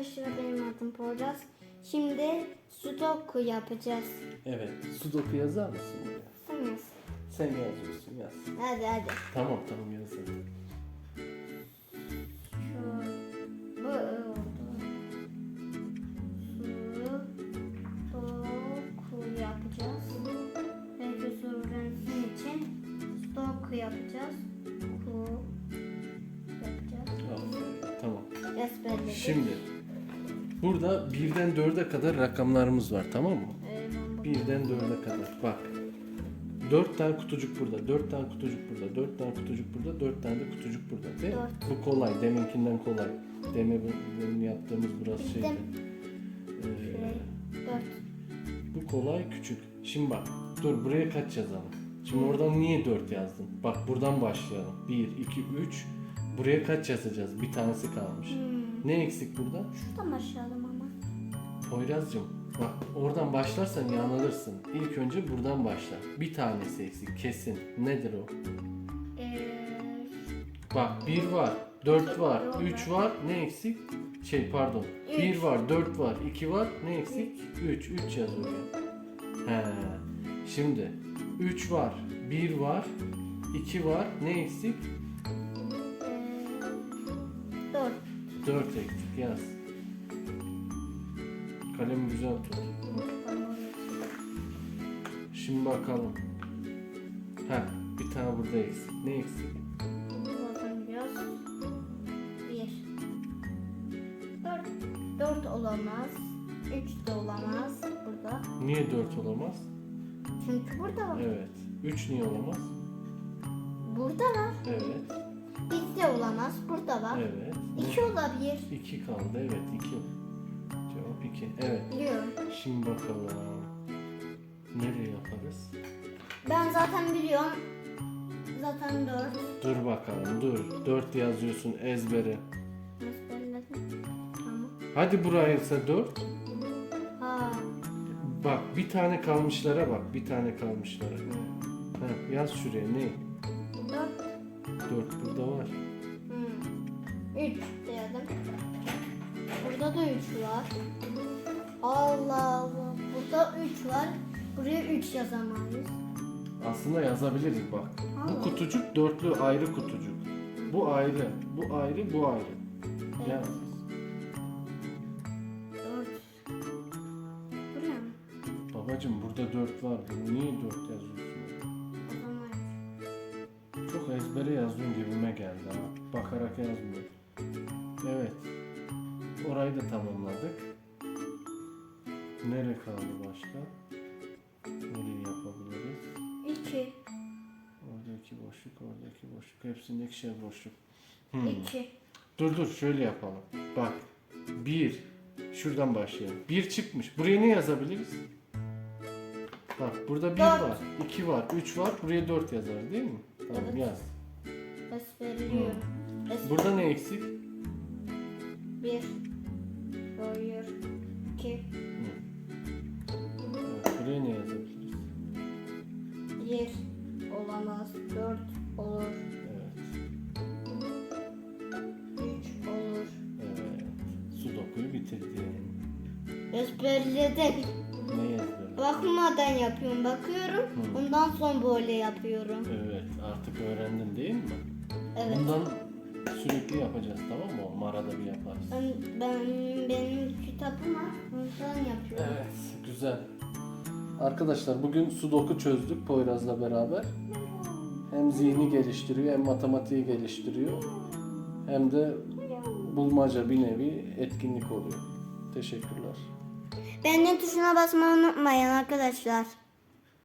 arkadaşlar benim adım Poyraz. Şimdi sudoku yapacağız. Evet. Sudoku yazar mısın? buraya? Sen yaz. Sen yazıyorsun yaz. Hadi hadi. Tamam tamam yazın. Şu, bu oldu. Sudoku yapacağız. Herkes öğrensin için sudoku yapacağız. Ku yapacağız. Aferin, Tamam. Ezberledik. Şimdi burada birden dörde kadar rakamlarımız var tamam mı? Birden dörde kadar. Bak. Dört tane kutucuk burada, dört tane kutucuk burada, dört tane kutucuk burada, dört tane de kutucuk burada. Değil mi? Dört. Bu kolay, deminkinden kolay. Demin demin yaptığımız biraz şeydi. Ee. Dört. bu kolay küçük. Şimdi bak, dur buraya kaç yazalım? Şimdi oradan niye 4 yazdın? Bak buradan başlayalım. 1, 2, 3. Buraya kaç yazacağız? Bir tanesi kalmış. Hmm. Ne eksik burada? Şuradan başlayalım ama. Poyraz'cığım bak oradan başlarsan yanılırsın. İlk önce buradan başla. Bir tanesi eksik kesin. Nedir o? Ee, Bak 1 var, 4 var, Yok. 3 var. Ne eksik? Şey pardon. Üç. 1 var, 4 var, 2 var. Ne eksik? 3. 3 yaz oraya. He. Şimdi 3 var, 1 var, 2 var. Ne eksik? 4 eksik yaz. Kalem güzel tut. Şimdi bakalım. Ha, bir tane burada eksik. Ne eksik? Dört. Dört olamaz. Üç de olamaz burada. Niye 4 olamaz? Çünkü burada var. Evet. 3 niye olamaz? Burada var. Evet. Bir de olamaz. Burada var. Evet. İki olabilir. 2 kaldı. Evet 2. Cevap 2. Evet. Biliyorum. Şimdi bakalım. Nereye yaparız? Ben zaten biliyorum. Zaten dört. Dur bakalım dur. 4 yazıyorsun ezbere. Ezberledim. Tamam. Hadi buraya ise 4. Ha. Bak bir tane kalmışlara bak. Bir tane kalmışlara. Ha, yaz şuraya ne? Dört. 4 burada var. Hmm. Üç dedim. Burada da üç var. Allah Allah. Burada üç var. Buraya üç yazamayız. Aslında yazabiliriz bak. Bu kutucuk dörtlü ayrı kutucuk. Bu ayrı, bu ayrı, bu ayrı. Yaz. Dört. Buraya mı? Babacım burada dört var. Niye dört yazıyorsun? Ezbere yazdığın gibime geldi ha. Bakarak yazmıyor. Evet. Orayı da tamamladık. Nere kaldı başka? Nereyi yapabiliriz? İki. Oradaki boşluk, oradaki boşluk. Hepsinde ikişer boşluk. Hmm. İki. Dur dur şöyle yapalım. Bak. Bir. Şuradan başlayalım. Bir çıkmış. Buraya ne yazabiliriz? Bak burada bir Dört. var. iki var. Üç var. Buraya dört yazar değil mi? Tamam Evet. yaz. Ezberliyorum. Es Burada ne eksik? bir. Buyur. İki. Evet, buraya ne yazabiliriz? Bir. Olamaz. Dört olur. Evet. Üç olur. Evet. Sudoku'yu bitirdim. Ezberledim. Ne ezberledin? Bakmadan yapıyorum. Bakıyorum. Hı. Ondan sonra böyle yapıyorum. Evet. Artık öğrendin değil mi? Evet. Bundan sürekli yapacağız tamam mı? O Arada bir yaparız. Ben, ben benim kitabım var. Ondan yapıyorum. Evet, güzel. Arkadaşlar bugün sudoku çözdük Poyraz'la beraber. Hem zihni geliştiriyor hem matematiği geliştiriyor. Hem de bulmaca bir nevi etkinlik oluyor. Teşekkürler. Beğeni tuşuna basmayı unutmayın arkadaşlar.